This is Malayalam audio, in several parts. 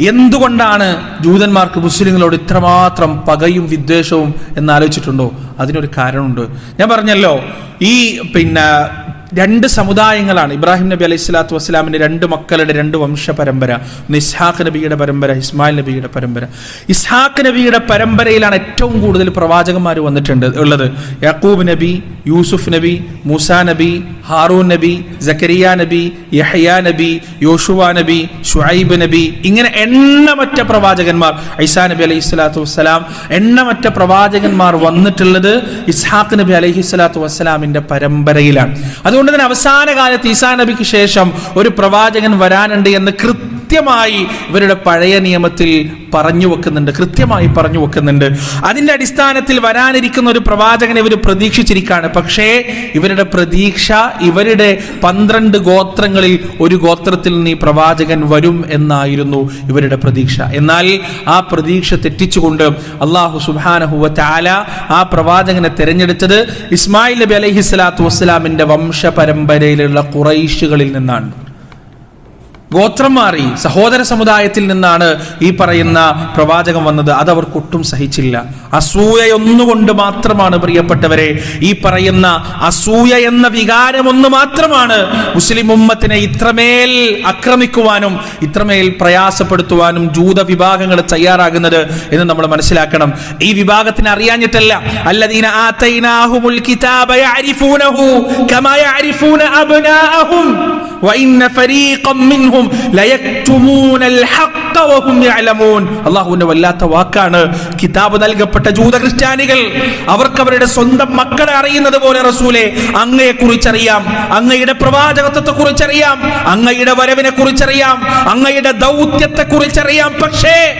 എന്തുകൊണ്ടാണ് ജൂതന്മാർക്ക് മുസ്ലിങ്ങളോട് ഇത്രമാത്രം പകയും വിദ്വേഷവും എന്നാലോചിച്ചിട്ടുണ്ടോ അതിനൊരു കാരണമുണ്ട്. ഞാൻ പറഞ്ഞല്ലോ ഈ പിന്നെ രണ്ട് സമുദായങ്ങളാണ്. ഇബ്രാഹിം നബി അലൈഹി സ്വലാത്തു വസ്സലാമിന്റെ രണ്ട് മക്കളുടെ രണ്ട് വംശ പരമ്പര ഇസ്ഹാഖ് നബിയുടെ പരമ്പര ഇസ്മായിൽ നബിയുടെ പരമ്പര. ഇസ്ഹാഖ് നബിയുടെ പരമ്പരയിലാണ് ഏറ്റവും കൂടുതൽ പ്രവാചകന്മാർ വന്നിട്ടുണ്ട് ഉള്ളത്. യാക്കൂബ് നബി യൂസുഫ് നബി മൂസ നബി ഹാറൂൻ നബി ജക്കരിയ നബി യഹയ നബി യോഷുവ നബി ഷുഹൈബ് നബി. ഇങ്ങനെ എണ്ണമറ്റ പ്രവാചകന്മാർ ഐസാ നബി അലൈഹി സ്വലാത്തു വസ്സലാം എണ്ണമറ്റ പ്രവാചകന്മാർ വന്നിട്ടുള്ളത് ഇസ്ഹാഖ് നബി അലൈഹി സ്വലാത്തു വസ്സലാമിന്റെ പരമ്പരയിലാണ്. അതുകൊണ്ട് തന്നെ അവസാന കാലത്ത് ഈസാ നബിക്ക് ശേഷം ഒരു പ്രവാചകൻ വരാനുണ്ട് എന്ന് കൃത്യമായി ഇവരുടെ പഴയ നിയമത്തിൽ പറഞ്ഞു വെക്കുന്നുണ്ട് കൃത്യമായി പറഞ്ഞു വെക്കുന്നുണ്ട്. അതിന്റെ അടിസ്ഥാനത്തിൽ വരാനിരിക്കുന്ന ഒരു പ്രവാചകനെ ഇവർ പ്രതീക്ഷിച്ചിരിക്കുകയാണ്. പക്ഷേ ഇവരുടെ പ്രതീക്ഷ ഇവരുടെ പന്ത്രണ്ട് ഗോത്രങ്ങളിൽ ഒരു ഗോത്രത്തിൽ നിന്ന് ഈ പ്രവാചകൻ വരും എന്നായിരുന്നു ഇവരുടെ പ്രതീക്ഷ. എന്നാൽ ആ പ്രതീക്ഷ തെറ്റിച്ചുകൊണ്ട് അള്ളാഹു സുബാനഹുവ ചാല ആ പ്രവാചകനെ തിരഞ്ഞെടുത്തത് ഇസ്മായിൽ നബി അലഹി സ്വലാത്തു വസ്സലാമിന്റെ വംശ പരമ്പരയിലുള്ള കുറൈശുകളിൽ നിന്നാണ്. ഗോത്രം മാറി സഹോദര സമുദായത്തിൽ നിന്നാണ് ഈ പറയുന്ന പ്രവാചകം വന്നത്. അത് അവർക്ക് ഒട്ടും സഹിച്ചില്ല. അസൂയയൊന്നുകൊണ്ട് മാത്രമാണ് പ്രിയപ്പെട്ടവരെ ഈ പറയുന്ന അസൂയ എന്ന വികാരം ഒന്ന് മാത്രമാണ് മുസ്ലിം ഉമ്മത്തിനെ ഇത്രമേൽ ആക്രമിക്കുവാനും ഇത്രമേൽ പ്രയാസപ്പെടുത്തുവാനും ജൂത വിഭാഗങ്ങൾ തയ്യാറാകുന്നത് എന്ന് നമ്മൾ മനസ്സിലാക്കണം. ഈ വിഭാഗത്തിന് അറിയാഞ്ഞിട്ടല്ല. അല്ലദീന കിതാബ യഅരിഫൂനഹു കമാ യഅരിഫൂന അബ്നാഅഹും വഇന്ന ഫരീഖം ليكتمون الحق അല്ലാഹുവിന്റെ വല്ലാത്ത വാക്കാണ് കിതാബ് നൽകപ്പെട്ട ജൂത ക്രിസ്ത്യാനികൾ അവർക്ക് അവരുടെ സ്വന്തം മക്കളെ അറിയുന്നത് പോലെ റസൂലെ അങ്ങയെ കുറിച്ചറിയാം അങ്ങയുടെ പ്രവാചകത്വത്തെ കുറിച്ചറിയാം അങ്ങയുടെ വരവിനെ കുറിച്ചറിയാം അങ്ങയുടെ ദൗത്യത്തെ കുറിച്ചറിയാം പക്ഷേ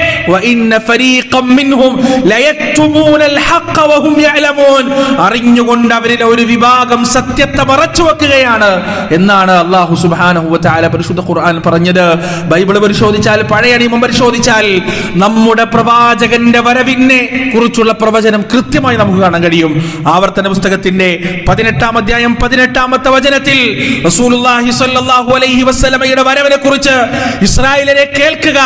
അറിഞ്ഞുകൊണ്ട് അവരിലെ ഒരു വിഭാഗം സത്യത്തെ മറച്ചു വെക്കുകയാണ്. എന്നാണ് അള്ളാഹു സുബ്ഹാനഹു വ പരിശുദ്ധ ഖുർആൻ പറഞ്ഞത്. ബൈബിൾ പരിശോധിച്ചാൽ പഴയ നിയമം പരിശോധിച്ചാൽ നമ്മുടെ പ്രവാചകന്റെ വരവിനെ കുറിച്ചുള്ള പ്രവചനം കൃത്യമായി നമുക്ക് കാണാൻ കഴിയും. ആവർത്തന പുസ്തകത്തിന്റെ പതിനെട്ടാം അധ്യായം പതിനെട്ടാമത്തെ വചനത്തിൽ റസൂലുള്ളാഹി സ്വല്ലല്ലാഹു അലൈഹി വസല്ലമയുടെ വരവിനെ കുറിച്ച് ഇസ്രായേലിനെ കേൾക്കുക.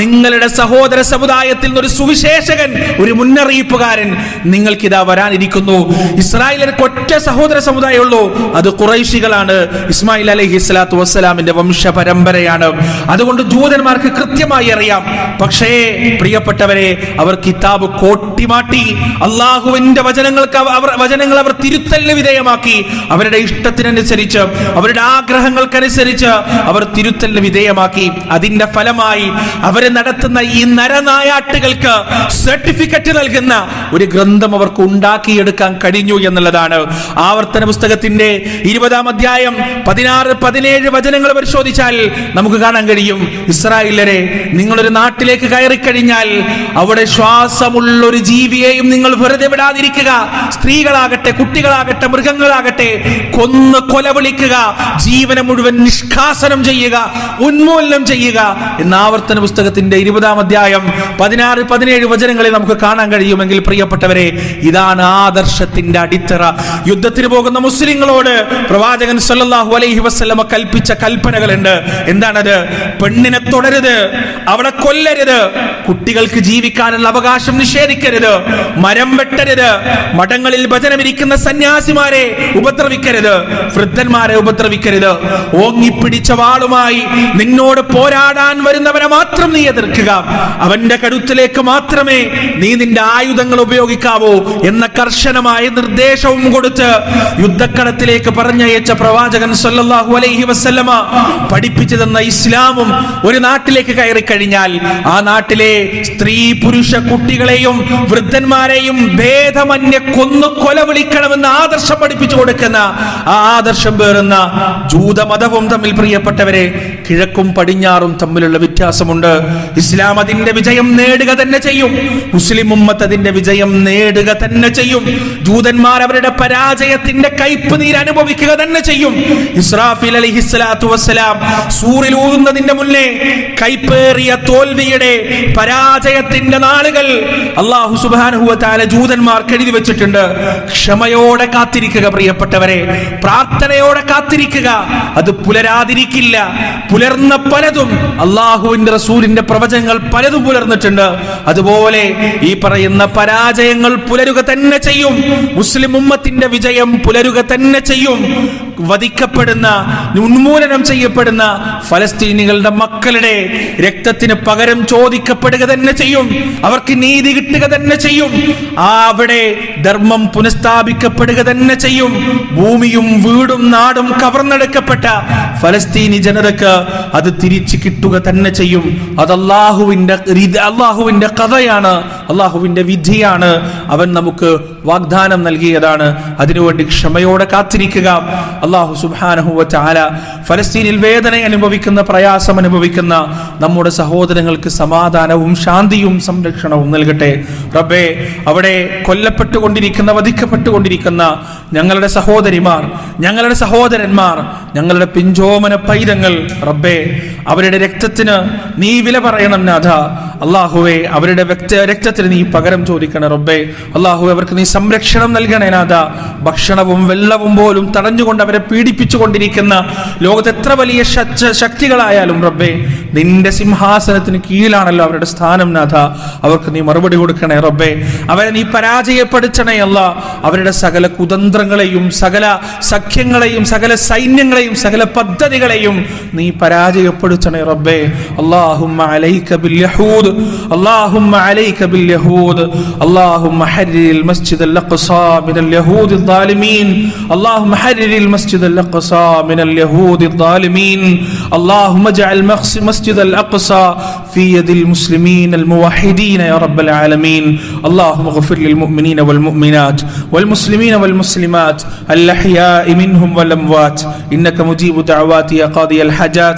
നിങ്ങളുടെ സഹോദര സമുദായത്തിൽ ഒരു സുവിശേഷകൻ ഒരു മുന്നറിയിപ്പുകാരൻ നിങ്ങൾക്കിതാ വരാനിരിക്കുന്നു. ഇസ്രായേലിന് ഒറ്റ സഹോദര സമുദായമുള്ളൂ. അത് കുറൈശികളാണ് ഇസ്മായിൽ അലൈഹി സ്വലാത്തു വസ്സലാമിന്റെ വംശ പരമ്പരയാണ് അതുകൊണ്ട് ജൂതന്മാർക്ക് കൃത്യമായി അറിയാം. പക്ഷേ പ്രിയപ്പെട്ടവരെ അവർ കിതാബ് കോട്ടിമാട്ടി അള്ളാഹുവിന്റെ വചനങ്ങൾക്ക് അവ- അവർ വചനങ്ങൾ അവർ തിരുത്തലിന് വിധേയമാക്കി. അവരുടെ ഇഷ്ടത്തിനനുസരിച്ച് അവരുടെ ആഗ്രഹങ്ങൾക്കനുസരിച്ച് അവർ തിരുത്തലിന് വിധേയമാക്കി. അതിന്റെ ഫലമായി അവർ നടത്തുന്ന ഈ നരനായാട്ടുകൾക്ക് സർട്ടിഫിക്കറ്റ് നൽകുന്ന ഒരു ഗ്രന്ഥം അവർക്ക് ഉണ്ടാക്കിയെടുക്കാൻ കഴിഞ്ഞു എന്നുള്ളതാണ്. ആവർത്തന പുസ്തകത്തിന്റെ ഇരുപതാം അധ്യായം പതിനാറ് പതിനേഴ് വചനങ്ങൾ പരിശോധിച്ചാൽ നമുക്ക് കാണാൻ കഴിയും. ഇസ്രായേലരെ നിങ്ങളൊരു നാട്ടിലേക്ക് കയറി കഴിഞ്ഞാൽ അവിടെ ശ്വാസമുള്ള ഒരു ജീവിയെയും നിങ്ങൾ വെറുതെ വിടാതിരിക്കുക. സ്ത്രീകളാകട്ടെ കുട്ടികളാകട്ടെ മൃഗങ്ങളാകട്ടെ കൊന്ന് കൊലവിളിക്കുക ജീവനെ മുഴുവൻ നിഷ്കാസനം ചെയ്യുക ഉന്മൂലനം ചെയ്യുക. എന്ന ആവർത്തന പുസ്തകത്തിന്റെ ഇരുപതാം അധ്യായം പതിനാറ് പതിനേഴ് വചനങ്ങളിൽ നമുക്ക് കാണാൻ കഴിയുമെങ്കിൽ പ്രിയപ്പെട്ടവരെ ഇതാണ് ആദർശത്തിന്റെ അടിത്തറ. യുദ്ധത്തിന് പോകുന്ന മുസ്ലിങ്ങളോട് പ്രവാചകൻ സല്ലാഹു അലൈഹി വസ്ലമ കൽപ്പിച്ച കൽപ്പനകളുണ്ട്. എന്താണത്? പെണ്ണിനെ തുടരുത് അവളെ കൊല്ലരുത്. കുട്ടികൾക്ക് ജീവിക്കാനുള്ള അവകാശം നിഷേധിക്കരുത്. മരം വെട്ടരുത്. മഠങ്ങളിൽ ഭജനമിരിക്കുന്ന സന്യാസിമാരെ ഉപദ്രവിക്കരുത്. വൃദ്ധന്മാരെ ഉപദ്രവിക്കരുത്. ഓങ്ങിപ്പിടിച്ച വാളുമായി നിന്നോട് പോരാടാൻ വരുന്നവനെ മാത്രം നീ എതിർക്കുക. അവന്റെ കടുത്തിലേക്ക് മാത്രമേ നീ നിന്റെ ആയുധങ്ങൾ ഉപയോഗിക്കാവൂ എന്ന കർശനമായ നിർദ്ദേശവും കൊടുത്ത് യുദ്ധക്കളത്തിലേക്ക് പറഞ്ഞയച്ച പ്രവാചകൻ സല്ലല്ലാഹു അലൈഹി വസല്ലമ പഠിപ്പിച്ചു തന്ന ഇസ്ലാമും ഒരു നാട്ടിലേക്ക് കയറി കഴിഞ്ഞാൽ ആ നാട്ടിലെ സ്ത്രീ പുരുഷ കുട്ടികളെയും വൃദ്ധന്മാരെയും ഭേദമന്യ കൊന്നു കൊല വിളിക്കണമെന്ന് ആദർശം പഠിപ്പിച്ചു കൊടുക്കുന്ന ആ ആദർശം പേറുന്ന ജൂതമതവും തമ്മിൽ പ്രിയപ്പെട്ടവരെ കിഴക്കും പടിഞ്ഞാറും തമ്മിലുള്ള വ്യത്യാസമുണ്ട്. ഇസ്ലാം അതിന്റെ വിജയം നേടുക തന്നെ ചെയ്യും. മുസ്ലിം ഉമ്മത്ത് അതിന്റെ വിജയം നേടുക തന്നെ ചെയ്യും. ജൂതന്മാർ അവരുടെ പരാജയത്തിന്റെ കയ്പ് നീര് അനുഭവിക്കുക തന്നെ ചെയ്യും. ഇസ്രാഫിൽ അലിഹിസ്ലാത്തു വസ്സലാം സൂറിൽ ഊതുന്നതിന്റെ മുന്നേ കൈപ്പേറിയ വലിയ തോൽവിയുടെ പരാജയത്തിന്റെ നാളുകൾ അള്ളാഹു സുബാനുഹുവത്താല ജൂതന്മാർക്ക് എഴുതി വെച്ചിട്ടുണ്ട്. ക്ഷമയോടെ കാത്തിരിക്കുക പ്രിയപ്പെട്ടവരെ. പ്രാർത്ഥനയോടെ കാത്തിരിക്കുക. അത് പുലരാതിരിക്കില്ല. പുലർന്ന പലതും അള്ളാഹുവിന്റെ റസൂലിന്റെ പ്രവചനങ്ങൾ പലതും പുലർന്നിട്ടുണ്ട്. അതുപോലെ ഈ പറയുന്ന പരാജയങ്ങൾ പുലരുക തന്നെ ചെയ്യും. മുസ്ലിം ഉമ്മത്തിന്റെ വിജയം പുലരുക തന്നെ ചെയ്യും. വധിക്കപ്പെടുന്ന ഉന്മൂലനം ചെയ്യപ്പെടുന്ന ഫലസ്തീനികളുടെ മക്കളുടെ രക്തത്തിന് പകരം ചോദിക്കപ്പെടുക തന്നെ ചെയ്യും. അവർക്ക് നീതി കിട്ടുക തന്നെ ചെയ്യും. ആ അവിടെ ധർമ്മം പുനഃസ്ഥാപിക്കപ്പെടുക തന്നെ ചെയ്യും. ഭൂമിയും വീടും നാടും കവർന്നെടുക്കപ്പെട്ട ഫലസ്തീനി ജനതക്ക് അത് തിരിച്ചു കിട്ടുക തന്നെ ചെയ്യും. അത് അള്ളാഹുവിന്റെ അള്ളാഹുവിന്റെ കഥയാണ് അള്ളാഹുവിന്റെ വിധിയാണ്. അവൻ നമുക്ക് വാഗ്ദാനം നൽകിയതാണ്. അതിനുവേണ്ടി ക്ഷമയോടെ കാത്തിരിക്കുക. അള്ളാഹു സുബാനഹുവ ചാല ഫലസ്തീനിൽ വേദന അനുഭവിക്കുന്ന പ്രയാസം അനുഭവിക്കുന്ന നമ്മുടെ സഹോദരങ്ങൾക്ക് സമാധാനവും ശാന്തിയും സംരക്ഷണവും നൽകട്ടെ. റബ്ബേ അവിടെ കൊല്ലപ്പെട്ടുകൊണ്ടിരിക്കുന്ന വധിക്കപ്പെട്ടുകൊണ്ടിരിക്കുന്ന ഞങ്ങളുടെ സഹോദരിമാർ ഞങ്ങളുടെ സഹോദരന്മാർ ഞങ്ങളുടെ പിഞ്ചോമന പൈതങ്ങൾ റബ്ബേ അവരുടെ രക്തത്തിന് നീ വില പറയണം നാഥ. അള്ളാഹുവെ അവരുടെ വ്യക്തി രക്തത്തിന് നീ പകരം ചോദിക്കണം റബ്ബേ. അള്ളാഹു അവർക്ക് നീ സംരക്ഷണം നൽകണേ നാഥ. ഭക്ഷണവും വെള്ളവും പോലും തടഞ്ഞുകൊണ്ട് അവരെ പീഡിപ്പിച്ചുകൊണ്ടിരിക്കുന്ന ലോകത്ത് എത്ര വലിയ ശക്തികളായാലും റബ്ബേ നിന്റെ സിംഹാസനത്തിന് കീഴിലാണല്ലോ അവരുടെ സ്ഥാനം നാഥ. അവർക്ക് നീ മറുപടി കൊടുക്കണേ റബ്ബേ. അവരെ നീ പരാജയപ്പെടുത്തണേ അല്ല. അവരുടെ സകല കുതന്ത്രങ്ങളെയും സകല സഖ്യങ്ങളെയും സകല സൈന്യങ്ങളെയും സകല പദ്ധതികളെയും നീ പരാജയപ്പെടുത്തണേ റബ്ബേ അല്ലാഹുമ്മ അലൈക ബിൽ യഹൂദ് اللهم عليك باليهود اللهم حرر المسجد الأقصى من اليهود الظالمين اللهم حرر المسجد الأقصى من اليهود الظالمين اللهم اجعل مقص- مسجد الأقصى في يد المسلمين الموحدين يا رب العالمين اللهم اغفر للمؤمنين والمؤمنات والمسلمين والمسلمات الأحياء منهم والأموات إنك مجيب دعوات يا قاضي الحاجات